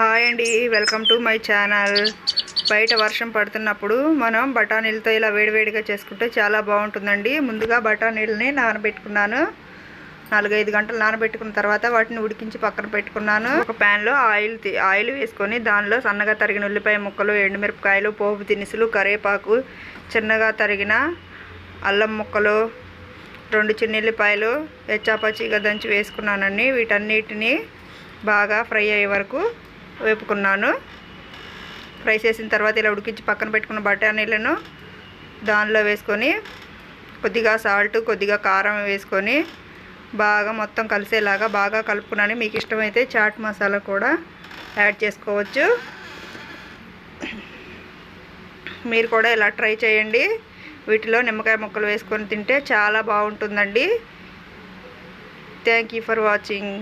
Hi అండి welcome to my channel. బయట వర్షం పడుతున్నప్పుడు మనం బఠానీలతో ఇలా వేడివేడిగా చేసుకుంటే చాలా బాగుంటుందండి. ముందుగా బఠానీలని నానబెట్టుకున్నాను. నాలుగైదు గంటలు నానబెట్టుకున్న తర్వాత వాటిని ఉడికించి పక్కన పెట్టుకున్నాను. ఒక ప్యాన్లో ఆయిల్ ఆయిల్ వేసుకొని దానిలో సన్నగా తరిగిన ఉల్లిపాయ ముక్కలు ఎండుమిరపకాయలు పోపు దినుసులు కరివేపాకు చిన్నగా తరిగిన అల్లం ముక్కలు రెండు చిన్నెల్లిపాయలు ఎచ్చాపచ్చిగా దంచి వేసుకున్నానండి. వీటన్నిటిని బాగా ఫ్రై అయ్యే వరకు వేపుకున్నాను. ఫ్రై చేసిన తర్వాత ఇలా ఉడికించి పక్కన పెట్టుకున్న బఠానీలను దానిలో వేసుకొని కొద్దిగా సాల్ట్ కొద్దిగా కారం వేసుకొని బాగా మొత్తం కలిసేలాగా బాగా కలుపుకున్నాను. మీకు ఇష్టమైతే చాట్ మసాలా కూడా యాడ్ చేసుకోవచ్చు. మీరు కూడా ఇలా ట్రై చేయండి. వీటిలో నిమ్మకాయ ముక్కలు వేసుకొని తింటే చాలా బాగుంటుందండి. Thank you for watching.